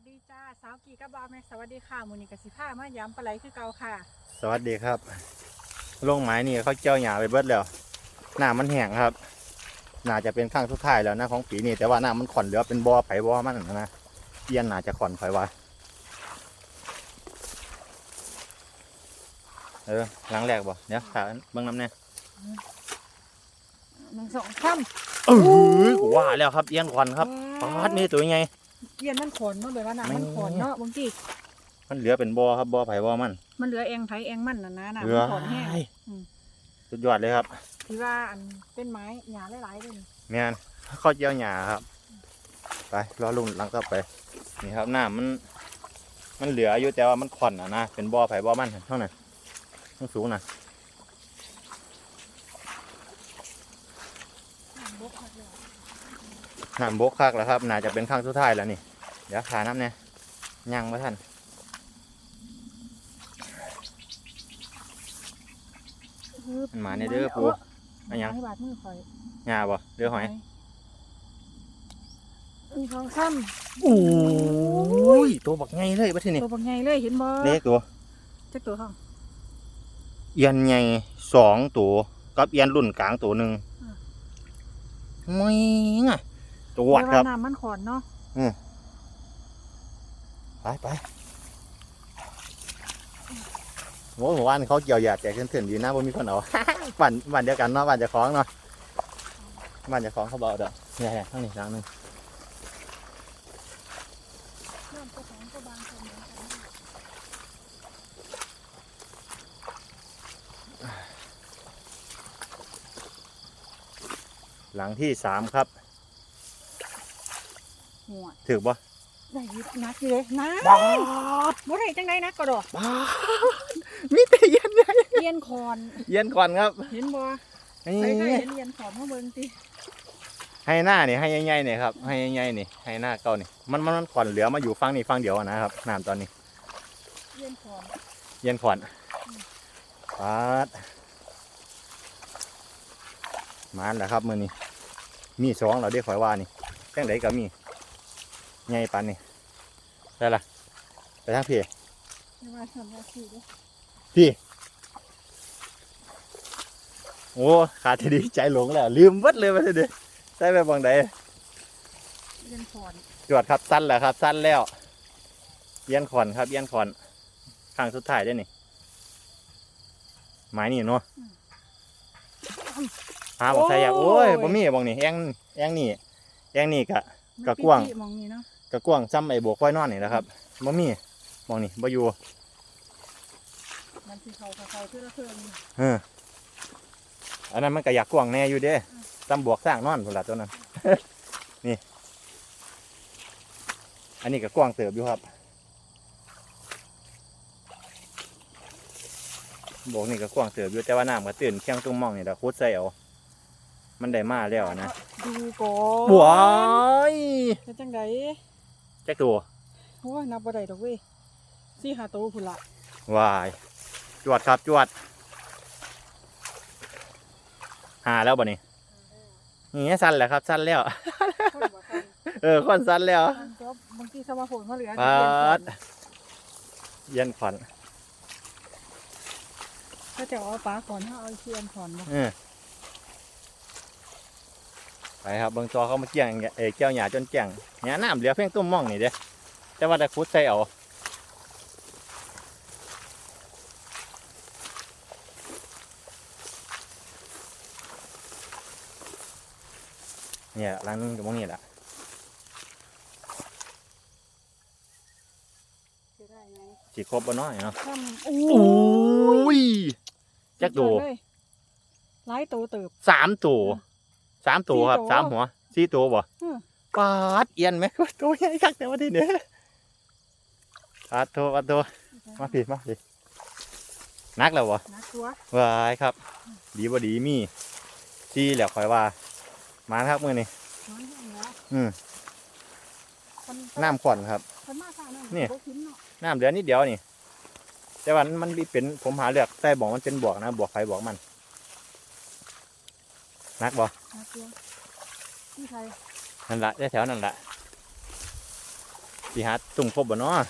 วัสดีจ้าสาวกีกับบาวแม็กสวัสดีค่ะมูนิกสิผ้ามาย้ำปลาไหลคือเก่าค่ะ สวัสดีครับลงไม้นี่เขาเจ้าหยาไปเบิดแล้วน้ำมันแห้งครับ น่าจะเป็นข้างสุดท้ายแล้วนะของปีนี้แต่ว่าน้ำมันขอนเหลือเป็นบ่อไผ่บ่อมันนั่นนะเอียนน่าจะขอนไผ่ว่าเออหลังแรกบ่เดี๋ยวขาเบิ่งน้ำเนี่ยหนึ่งสองสามเออกูว่าแล้วครับเอียนขอนครับปาดนี่ตัวให ญ่เย็นมันขนเนาะเลยว่าน้ำมันขนเนาะบางทีมันเหลือเป็นบ่อครับบ่อไผ่บ่อมัน มันเหลือเองไผเองมันนะนะน้ำเหลืมัอนขนแห้งอืมสุดยอดเลยครับที่ว่าอันเป็นไม้หยาหลายๆเลยแม่นเขาเจ้าหยาครับ ไปรอลุงหลังต่อไป นี่ครับน้ำมัน มันเหลืออยู่แต่ว่ามันขอนอะนะเป็นบ่อไผ่บ่อมันเท่านั้นต้องสูงนะ บกหักเลย น้ำบกคักแล้วครับ น่าจะเป็นข้างสุดท้ายแล้วนี่ เดี๋ยวขาน้ำเนี่ยยังไว้ท่านมันมาในเด้อปูอันยังให้บาดมือคอยหญ้าบ่เรือหอยหนึ่งสองสามโอ้ยตัวบักไงเลยบัดทีนี้ตัวบางไงเลยเห็นบ่เล็กตัวจักตัวห้องเอียนใหญ่สองตัวกับเอียนรุ่นกลางตัวหนึ่งไม่งะตัวดครับเยกว่าน้ำมันขนเนาะไปไปโอ้หมู่บ้านเขาเกี่ยวหยาดแจกเถื่อนๆดีนะบ่มีคนเอา บ้านบ้านเดียวกันเนาะบ้านเจะคล้าของเนาะบ้านเจะคล้าของเขาเบาเด้อนี่แหละข้างนี้ทางหนึงน้ำตัวของตัวบางตัวเหมือนกันหลังที่สามครับ หัวถือบ่ได้ยิบนักอยู่เลยนะบ้าบ่ได้จังไดนักก็ดอกบ้ามีแต่เย็นใหญ่เรียนคอนเย็นก่อนครับเห็นบ่นี่ใครเคยเห็นเรียนขอนมาเบิ่งติให้หน้านี่ให้ใหญ่ๆนี่ครับให้ใหญ่ๆนี่ให้หน้าเก่านี่มันมันมันขอนเหลือมาอยู่ฟังนี่ฟังเดียวอะนะครับน้ำตอนนี้เรียนขอนเย็นขอนปัดมาแล้วครับมือนี้มีสองเราได้ข่อยว่านี่แจ้งไดก็มี ใหญ่ปานนี่ได้ละไปทางพี่ไม่ว่าทำหน้าที่เด้อพี่ โอ้ขาดทีดีใจหลงแล้ว ลืมวัดเลยมาทีเดียวใส่ไปบางใดเรียนขอนจวดครับสั้นแล้วครับ สั้นแล้วเย็นขอนครับเย็นขอนข้างสุดท้ายได้อนี่ไม้นี่เนาะหาบอกใส่อยากโอ้ยบ่มีบองนี่แองแองนี่แองนี่กะกะกว้างมองนี่เนาะ กะกว้างซ้ำไอ้โบกควายนอนนี่แหละครับบ่มีบองนี่บ่อยู่มันสิเขาเขาเขาเพื่อละเพิ่มเอออันนั้นมันก็อยากกว้างแน่อยู่เด้ซ้ำบวกสร้างนอนพุ่นละตัวนั้น นี่ อันนี้ก็กว้างเติบอยู่ครับบวกนี่ก็กว้างเติบอยู่แต่ว่าน้ำก็ตื่นเคียงตุ้งมองนี่แหละคุดใส่เอามันได้มาแล้วนะ ดูก่อนบว้ายเป็นจังไดแจ็คตัวโอ้ยนับบ่ได้ดอกเว้ยสี่ห้าตัวพุ่นละวายจวดครับจวดหาแล้วบ่นี่นี่สั้นแหละครับสั้นแล้ว คนบ่ทันเออคนสั้นแล้วมันก็บางทีสมาผลมาเหลือปาดเย็นขวัญก็จะเอาปลาก่อนถ้าเอาเชียนขอนบ่เออ ไปครับเบิ่งจอเขามาเกี่ยงเออเกี่ยวหยาจนแจ่งหยาน้ำเหลือเพียงตุ้มมองนี่เด้แต่ว่าแต่คุดใส่เอาเนี่ยหลังนึงกับมองนี่แหละจะได้ไงสิครบบ่น้อยเนาะทำโอ้โอ้ยจักตัวสุดยอดเลยหลายตัวเติบสามตัว สามตัวครับสี่ตัวสามหัวสี่ตัวบ่อืมปาดเอียนไหมตัวใหญ่คักแต่ว่าที่เนี่ยปาดตัวปาดตัวมาผิดมาผิดนักแล้วบ่นักตัววายครับ ดีบ่ดีมีที่แล้วคอยว่า มาครับมือนี่น้อยแห้งแล้วอืมคนน้ำขวัญครับคนมากค่ะนั่นนี่บ่ทิ้งเนาะน้ำเหลือนิดเดียวนี่ แต่ว่ามันมีเป็นผมหาเลือกแต่บอกมันเป็นบวกนะบวกใครบอกมันนักบ่ นักตัวที่ไทยนั่นละได้แถวนั่นละสิหาตุ่มครบบ่เนาะ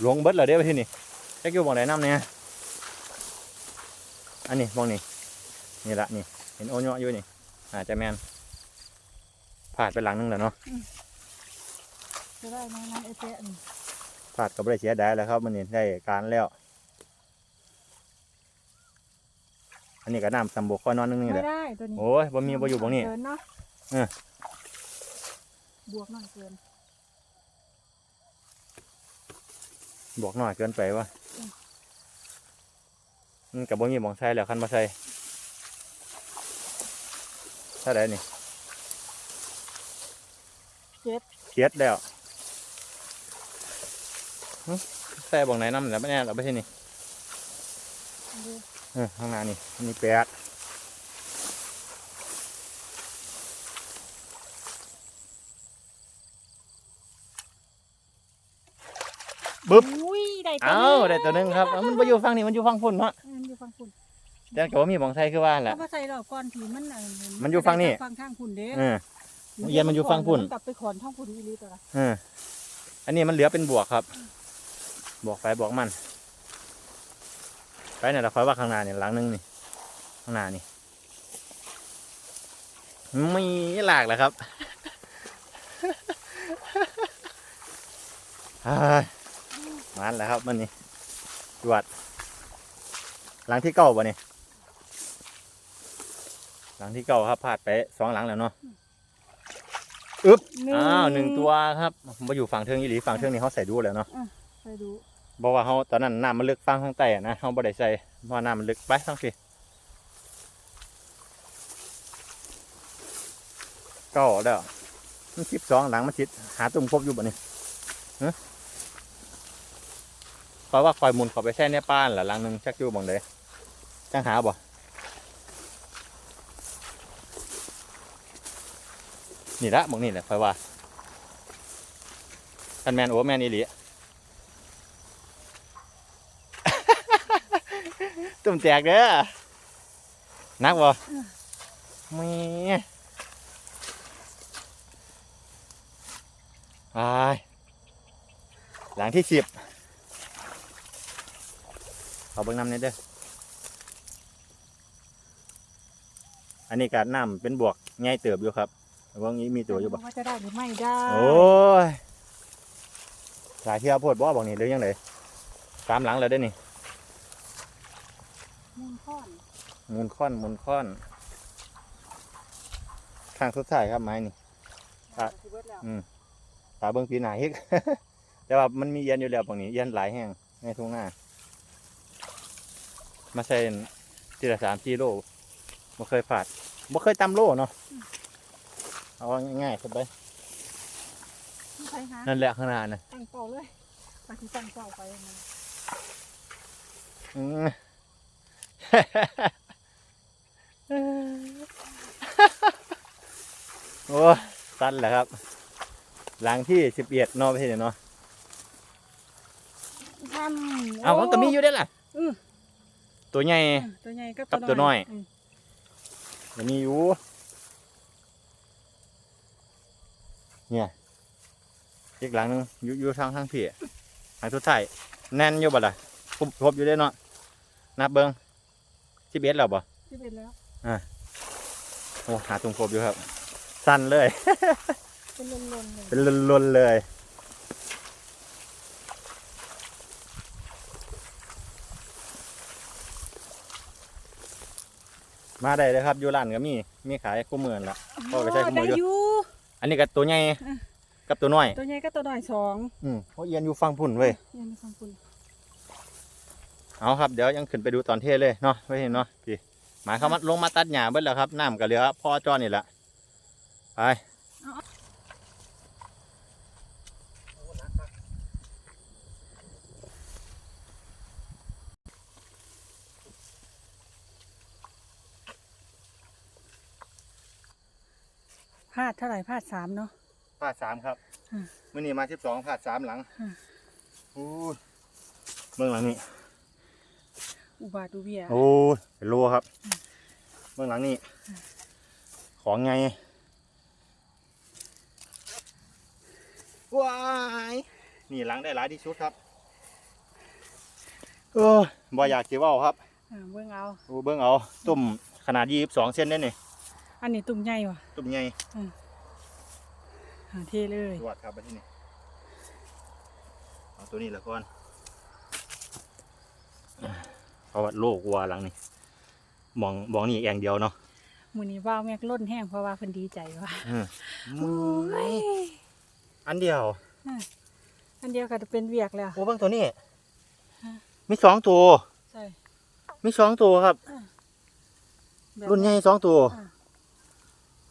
หลวงเบิดเลยเด้ไปที่นี่จักอยู่บ่งไหนน้ำเนี่ยอันนี้มองนี่นี่ละนี่ เห็นโอเนาะอยู่นี่อาจจะแมนพลาดไปหลังนึงแล้วเนาะจะได้ไหมน้ำไอเป๊ะนี่พลาดก็ไม่ได้เสียดายแล้วครับมันนี่ได้การแล้ว อันนี้ก็น้ำตำบกข้อนอนนึงนี่แหไม่ละได้ตัวนี้โอ้ยบ่มีบ่อยู่บ่นี่ เกินเนาะเออ บวกหน่อยเกินบอกหน่อยเกินไปวะอืมมันกับบ่มีหมองใส่แล้วคันมาใส่ถ้าได้นี่เจ็ดเคียดแล้วหึใส่บอกไหนน้ำแล้วไม่แน่เราไม่ใช่นี่ดู เออข้างหน้านี่อันนี้แปดบึ๊บอุ้ยได้ตัวเอ้าได้ตัวหนึงครับเอ้ามันไปอยู่ฝั่งนี้มันอยู่ฝั่งพุ่นเนาะอืมอยู่ฟังคุณแต่ก็บ่มีหมองใส่คือว่าแหละเอามาใส่รอบก่อนผีมันเมันอยู่ฝั่งนี้ ฟังทางคุณเด้เออ เย็นมันอยู่ฝั่งพุ่นกลับไปขอนท่องคุณอีหลีตัวละเอออันนี้มันเหลือเป็นบวกครับ บวกไปบวกมัน ไปเนี่ยเราคอยว่าข้างหน้าเนี่ยหลังหนึงนี่ข้างหน้านี่ไม่หลากแหละครับอ้ายมันแล้วครับมันนี่จวดหลังที่เก้าป่ะนี่หลังที่เก้าครับพลาดไปสองหลังแล้วเนาะอ้าวหนึ่งตัวครับมาอยู่ฝั่งเทิงอีหลีฝั่งเทิงนี่เขาใส่ดูแล้วเนาะใส่ดู บอกว่าเขาตอนนั้นน้ำมันลึกฟังข้างใต้นะเขาบ่ได้ใส่เพราะน้ำมันลึกไปทั้งสิเก็แล้วมันคลิปสองหลังมันชิดหาตุ่มพบอยู่บ่นี่ฮะเพราะว่าคอยมุนเขาไปแช่ในป้านหละหลังหนึ่งชักอยู่บ่งเดจังหาบ่นี่ละบ่งนี่แหละคอยว่าคันแมนโอแมนอีหลี ตุ่มแตกเด้อนักบ่มีอายหลังที่สิบเอาเบิ่งน้ำนี่เด้ออันนี้การน้ำเป็นบวกง่ายเติบอยู่ครับว่างี้มีตัวอยู่บ่ว่าจะได้หรือไม่ได้ โอ้ยสายเที่ยวโพดบ่บอกนี่หรือยังไงสามหลังแล้วเด้นี่ มูลข้อนมูลค่อนมูลค่อนข้างสุดท้ายครับไม้นี่ อะสิเบิดแล้วตาเบิ้งปีหนาอีกแต่ว่ามันมีเย็นอยู่แล้วบางนี้เย็นหลายแห้งในทุ่งนามาใส่ทีละสามกิโลบ่เคยฝาดบ่เคยตำโลเนาะเอาง่ายๆสบายใช่ฮะนั่นแหละข้างหน้าน่ะตั้งเป้าเลยปฏิตั้งเป้าไปมัน อืม โอ้ยสั้นแหละครับ หลังที่สิบเอ็ดเนาะไปเห็นเนาะทำเอามันก็มีอยู่ได้อล่ะอือตัวใหญ่ตัวใหญ่กับกับตัวน้อยมก็มีอยู่ เนี่ยอีกหลังหนึงอยู่อยู่ทางทางพี่หลังสุดท้ายแน่นอยู่บ่ล่ะครบครบอยู่ได้อเนาะนับเบิ้ง สิบเอ็ดแล้วบ่ที่เป็นแล้ว โอ้หาตรงครบอยู่ครับ สั้นเลย เป็นลนๆเลยเป็นลนๆเลย มาได้เลยครับอยู่ร้านก็มี มีขายคู่มือนละ พ่อก็ใช้ขโมยอยู่ ได้อยู่ อันนี้กับตัวใหญ่อะกับตัวน้อย ตัวใหญ่กับตัวน้อยสองอืมเขาเอียนอยู่ฟังพุ่นเว้ย ยังมีความคุณ เอาครับเดี๋ยวยังขึ้นไปดูตอนเทเลยเนาะไว้เห็นเนาะพี่หมายเขามาลงมาตัดหญ้าเบิดแล้วครับน้ำก็เหลือพ่อจ้อนี่แหละไปพลาดเท่าไหร่พลาดสามเนาะพาดสามครับอืมมื่อนี้มาสิบสองพาดสามหลังอืมอู้ยเบื้องหลังนี่ อุบาทอุเบียโอ้ยเป็นโลครับ เบื้องหลังนี่ ของไงว้ายนี่หลังได้หลายที่สุดครับเออบ่อยากจะเว่าครับอ่าเบิ่งเอาโอ้เบิ่งเอา ตุ่มขนาดยี่สิบสองเส้นได้นี่อันนี้ตุ่มใหญ่ว่ะตุ่มใหญ่หาเทเลยตรวจครับไปที่นี่เอาตัวนี้ละก่อน เพราะว่าโลกวัวหลังนี่มองมองนี่อย่างเดียวเนาะมื้อนี้ว่าวแม็กล้นแห้งเพราะว่าเพิ่นดีใจว่ะอืมโอ้ยอันเดียวอันเดียวก็จะเป็นเวียกแล้วโอ้เบิ่งตัวนี้ฮะมีสองตัวใช่มีสองตัวครับแบบรุ่นใหญ่สองตัวอ่า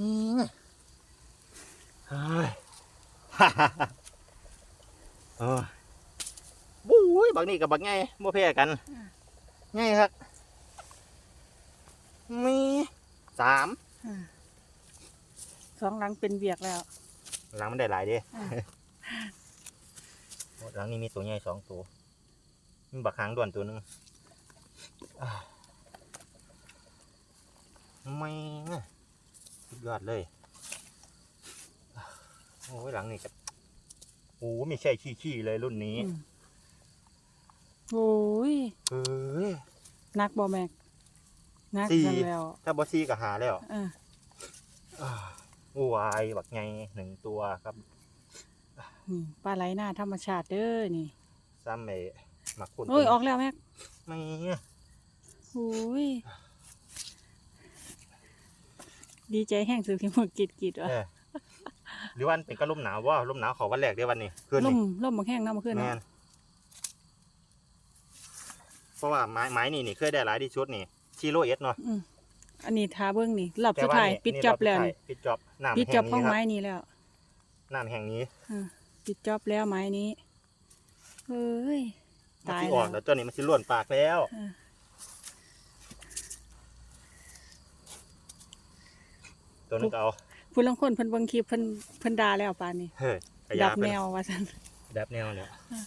อืมเฮ้ยโอ้ยบุ้ยบักนี่กับบักไงบ่แพ้กัน ไงครับมีสามอ่าสองหลังเป็นเวียกแล้วหลังมันได้หลายเด้อ่าโอ้หลังนี้มีตัวใหญ่สองตัวมีบักหางด่วนตัวหนึงอ่าไม่นะสุดยอดเลยอ่าโอ้ยหลังนี่กับโอ้ไม่ใช่ขี้ๆเลยรุ่นนี้อืม โอ้ยเอ้ยนักบ่แม็กนักสี่กันแล้วถ้าบอซี่ก็หาแล้วอ่าอ่าโอ้วายบักไงหนึ่งตัวครับ นี่ปลาไหลหน้าธรรมชาติเด้อนี่ซ้ำไอ้หมักคุณโอ้ยออกแล้วแม็กไม่โอ้ยดีใจแห้งสือพิมพ์กิดกิดวะเออหรือว่ามันเป็นก็ลมหนาวว่าลมหนาวเขาวันแรกเดียววันนี้คืนล่นี้มล่มมาแห้งน้ำมาขึ้นแมเนาะนเพ ราะว่าไม้ไม้นี่นี่เคยได้หลายที่ชุดนี่ชิโร่เอสเนาะอืมอันนี้ทาเบิ้งนี่รอบแต่สุดว่าท้ายนี่ปิดนี่จอบรแล้วสุดนี่ท้ายปิดจอบน้ำปิดแห่จอบงห้องนี้คไม้รับนี่แล้วน้ำแห่งนี้อ่าปิดจอบแล้วไม้นี้เอ้ยมันตายสิออกแล้แล้ววตัวนี้มันสิล้วนปากแล้วอ่าตัวนึงก็เอาผู้ลางคนเพิ่นเบิ่งคลิปเพิ่นเพิ่นด่าแล้วปานนี้เฮ้ยกระดัยาบไปแนวว่าซั่นดับแนวเนี่ยอ่า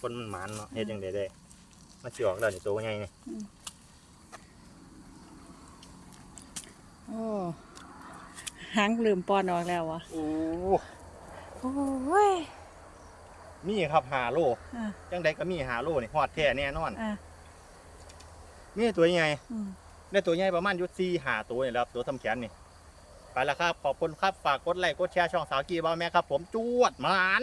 คนมันหมันเนาะเฮ็ดยังไงได้ มันสิออกแล้วนี่ตัวใหญ่นี่โอ้หางลืมปอนออกแล้ววะโอ้โอ้ยมีครับหาโลอ่าจังใดก็มีหาโลนี่ฮอดแท้แน่นอนอ่ามีตัวใหญ่อืม ได้ตัวใหญ่ประมาณอยุสี่หาตัวนี่แหล้วตัวทำแขนนี่ไปแล้วครับขอบคุณครับฝากกดไลค์กดแชร์ช่องสาวกีบ้าแม่ครับ ผมจวดหมาน